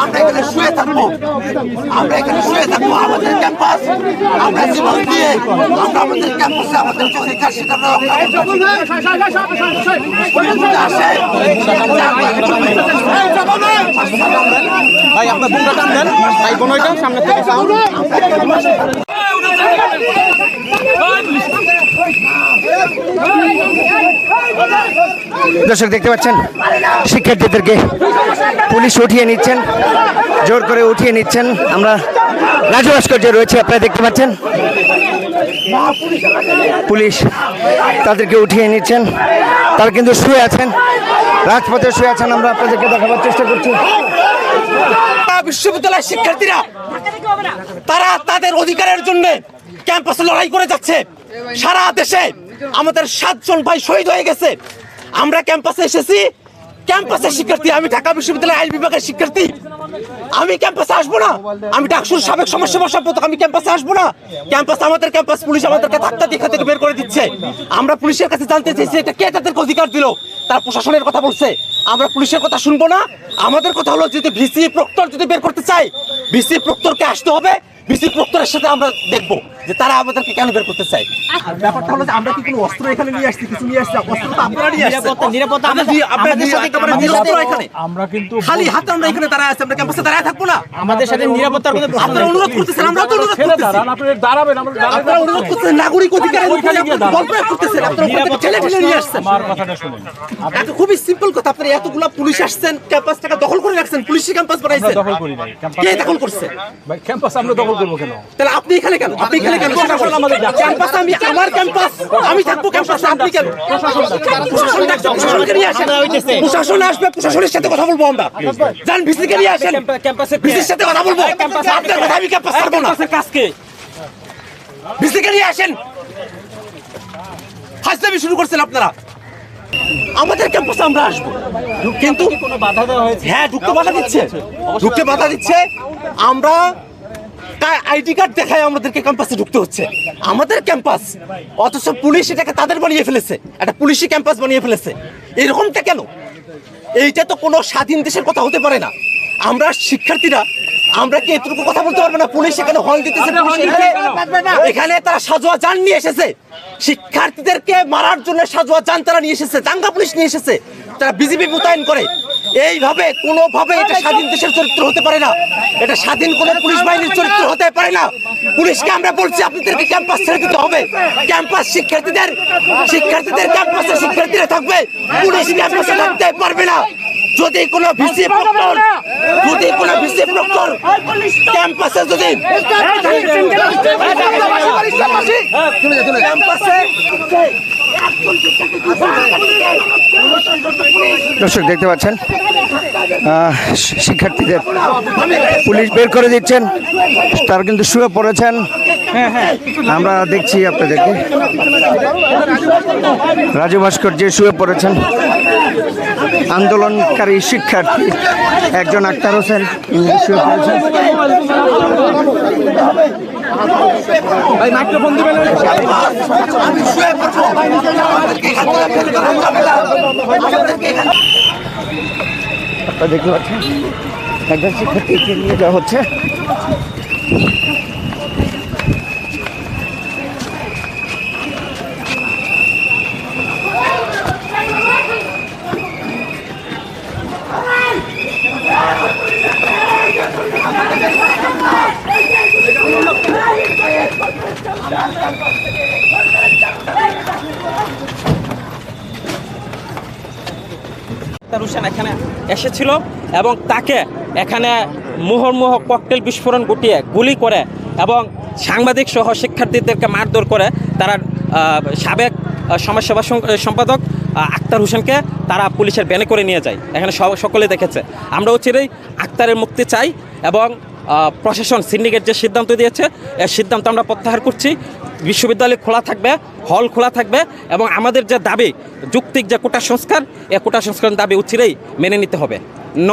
আমরা এখানে শুয়ে থাকব। আমরা এখানে শুয়ে থাকব আমাদের ক্যাম্পাস। আমরা জীবন দিয়ে আমরা আমাদের ক্যাম্পাসে আমাদের যে অধিকার সেটা ভাই আপনার বোনটা টান দেন। ভাই বোন ওইটা সামনে থেকে সাউন্ড। দর্শক দেখতে পাচ্ছেন? শিক্ষার্থীদেরকে পুলিশ উঠিয়ে নিচ্ছেন। জোর করে উঠিয়ে নিচ্ছেন। আমরা রাজু ভাস্কর্য রয়েছে, আপনারা দেখতে পাচ্ছেন। পুলিশ তাদেরকে উঠিয়ে নিচ্ছেন। তারা কিন্তু শুয়ে আছেন। রাজপথে শুয়ে আছেন, আমরা আপনাদেরকে দেখাবার চেষ্টা করছি। বিশ্ববিদ্যালয়ের শিক্ষার্থীরা, তারা তাদের অধিকারের জন্য ক্যাম্পাসে লড়াই করে যাচ্ছে। সারা দেশে আমাদের সাতজন ভাই শহীদ হয়ে গেছে। আমরা ক্যাম্পাসে এসেছি। ক্যাম্পাসের শিক্ষার্থী, আমি ঢাকা বিশ্ববিদ্যালয়ের আইন বিভাগের শিক্ষার্থী। আমি ক্যাম্পাসে আসব না। আমি ডাকসুর সাবেক সমস্যা সম্পাদক আমি ক্যাম্পাসে আসব না। ক্যাম্পাস আমাদের ক্যাম্পাস পুলিশ আমাদেরকে ধাক্কা দেখা থেকে বের করে দিচ্ছে। আমরা পুলিশের কাছে জানতে চাইছি এটা কে তাদেরকে অধিকার দিল? তার প্রশাসনের কথা বলছে। আমরা পুলিশের কথা শুনব না। আমাদের কথা হলো যদি ভিসি প্রক্টর যদি বের করতে চাই ভিসি প্রক্টরকে আসতে হবে। ভিসি প্রক্টরের সাথে আমরা দেখব যে তারা আমাদেরকে কেন বের করতে চায়। ব্যাপারটা হলো যে আমরা কি কোনো অস্ত্র এখানে নিয়ে আসছি কিছু নিয়ে আসছি? অস্ত্র তো আপনারা নিয়ে আসছেন। নিরাপত্তা আপনারা আমাদের সাথে একেবারে নিরস্ত্র এখানে। আমরা কিন্তু খালি হাতে আমরা এখানে দাঁড়ায় আছি আমরা ক্যাম্পাসে দাঁড়ায় থাকব না। আমাদের সাথে নিরাপত্তার কোনো আপনারা অনুরোধ করতেছেন আমরা তো অনুরোধ করতেছি। দাঁড়ান আপনি দাঁড়াবেন আমরা আপনারা অনুরোধ করতেছেন নাগরিক অধিকারের উপরে আপনারা করতেছেন আপনারা ওখান থেকে ঠেলে ঠেলে নিয়ে আসছেন। আমার কথাটা শুনুন। এত খুবই সিম্পল কথা আপনারা এতগুলা পুলিশ আসছেন ক্যাম্পাসটাকে দখল করে রাখছেন পুলিশি ক্যাম্পাস বানাইছেন দখল করি নাই। কে দখল করছে? ভাই ক্যাম্পাস আমরা দখল করব কেন? তাহলে আপনি এখানে কেন? আপনি এখানে কেন। ক্যাম্পাস আমি আমার ক্যাম্পাস আমি থাকব ক্যাম্পাসে আপনি কেন? প্রশাসন ডাকছে, প্রশাসনকে নিয়ে আসেন। প্রশাসন আসবে প্রশাসনের সাথে কথা বলব আমরা। যান ভিসিকে নিয়ে আসেন। ক্যাম্পাসে ভিসির সাথে কথা বলব। আপনার কথা আমি ক্যাম্পাস ছাড়বো না। কাজকে ভিসিকে নিয়ে আসেন। হাসলামি শুরু করছেন আপনারা। আমাদের ক্যাম্পাসে আমরা আসব। কিন্তু হ্যাঁ ঢুকতে বাধা দিচ্ছে। ঢুকতে বাধা দিচ্ছে। আমরা আইডি কার্ড দেখায় আমাদেরকে ক্যাম্পাসে ঢুকতে হচ্ছে। আমাদের ক্যাম্পাস অথচ পুলিশ এটাকে তাদের বানিয়ে ফেলেছে। একটা পুলিশি ক্যাম্পাস বানিয়ে ফেলেছে। এরকমটা কেন? এইটা তো কোনো স্বাধীন দেশের কথা হতে পারে না। আমরা শিক্ষার্থীরা আমরা কি এতটুকু কথা বলতে পারব না? পুলিশ এখানে হল দিতেছে এখানে এখানে তারা সাজোয়া যান নিয়ে এসেছে। শিক্ষার্থীদেরকে মারার জন্য সাজোয়া যান তারা নিয়ে এসেছে দাঙ্গা পুলিশ নিয়ে এসেছে। তারা বিজেপি মোতায়েন করে। এইভাবে কোনোভাবে এটা স্বাধীন দেশের চরিত্র হতে পারে না। এটা স্বাধীন কোনো পুলিশ বাহিনীর চরিত্র হতে পারে না। পুলিশকে আমরা বলছি আপনাদেরকে ক্যাম্পাস ছেড়ে দিতে হবে। ক্যাম্পাস শিক্ষার্থীদের শিক্ষার্থীদের ক্যাম্পাসে শিক্ষার্থীরা থাকবে। পুলিশ ক্যাম্পাসে থাকতে পারবে না। যদি কোনো ভিসি প্রক্টর যদি কোনো ভিসি প্রক্টর ক্যাম্পাসে যদি ক্যাম্পাসে দর্শক দেখতে পাচ্ছেন আহ, শিক্ষার্থীদের পুলিশ বের করে দিচ্ছেন তারা কিন্তু শুয়ে পড়েছেন। আমরা দেখছি আপনাদেরকে। রাজু ভাস্কর যে শুয়ে পড়েছেন আন্দোলনকারী শিক্ষার্থী। একজন আক্তার হোসেন ভাই মাইক্রোফোন দিবেন আমি শুয়ে পড়ব আপনারা দেখতে পাচ্ছেন একজন শিক্ষার্থীকে নিয়ে যাওয়া হচ্ছে। আক্তার হোসেন এখানে এসেছিল এবং তাকে এখানে মুহুর্মুহ ককটেল বিস্ফোরণ ঘটিয়ে গুলি করে এবং সাংবাদিক সহ শিক্ষার্থীদেরকে মারধর করে তারা সাবেক সমাজসেবা সম্পাদক আক্তার হোসেনকে তারা পুলিশের ব্যানে করে নিয়ে যায়। এখানে সব- সকলে দেখেছে। আমরা অচিরেই আক্তারের মুক্তি চাই এবং প্রশাসন, সিন্ডিকেট যে সিদ্ধান্ত দিয়েছে এই সিদ্ধান্ত আমরা প্রত্যাহার করছি। বিশ্ববিদ্যালয় খোলা থাকবে, হল খোলা থাকবে এবং আমাদের যে দাবি যুক্তিক যে কোটা সংস্কার, এ কোটা সংস্কারের দাবি উচিরেই মেনে নিতে হবে।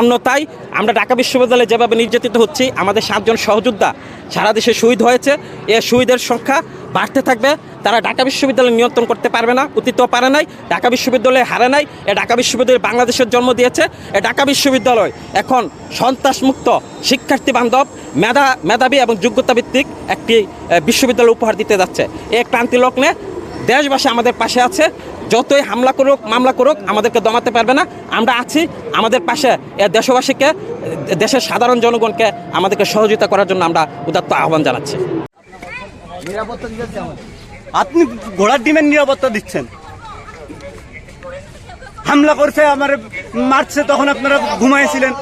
অন্যথায় আমরা ঢাকা বিশ্ববিদ্যালয়ে যেভাবে নির্যাতিত হচ্ছি, আমাদের সাতজন সহযোদ্ধা সারা দেশে শহীদ হয়েছে। এ শহীদের সংখ্যা বাড়তে থাকবে। তারা ঢাকা বিশ্ববিদ্যালয় নিয়ন্ত্রণ করতে পারবে না, অতীতও পারে নাই, ঢাকা বিশ্ববিদ্যালয়ে হারে নাই, এ ঢাকা বিশ্ববিদ্যালয় বাংলাদেশের জন্ম দিয়েছে, এ ঢাকা বিশ্ববিদ্যালয় এখন সন্ত্রাসমুক্ত শিক্ষার্থী বান্ধব, মেধা, মেধাবী এবং যোগ্যতা ভিত্তিক একটি বিশ্ববিদ্যালয় উপহার দিতে যাচ্ছে। এ ক্রান্তি লগ্নে দেশবাসী আমাদের পাশে আছে। যতই হামলা করুক, মামলা করুক, আমাদেরকে দমাতে পারবে না। আমরা আছি আমাদের পাশে দেশবাসীকে দেশের সাধারণ জনগণকে আমাদেরকে সহযোগিতা করার জন্য আমরা উদাত্ত আহ্বান জানাচ্ছি। আপনি ঘোড়ার ডিমের নিরাপত্তা দিচ্ছেন। হামলা করছে, আমার মারছে, তখন আপনারা ঘুমাইছিলেন।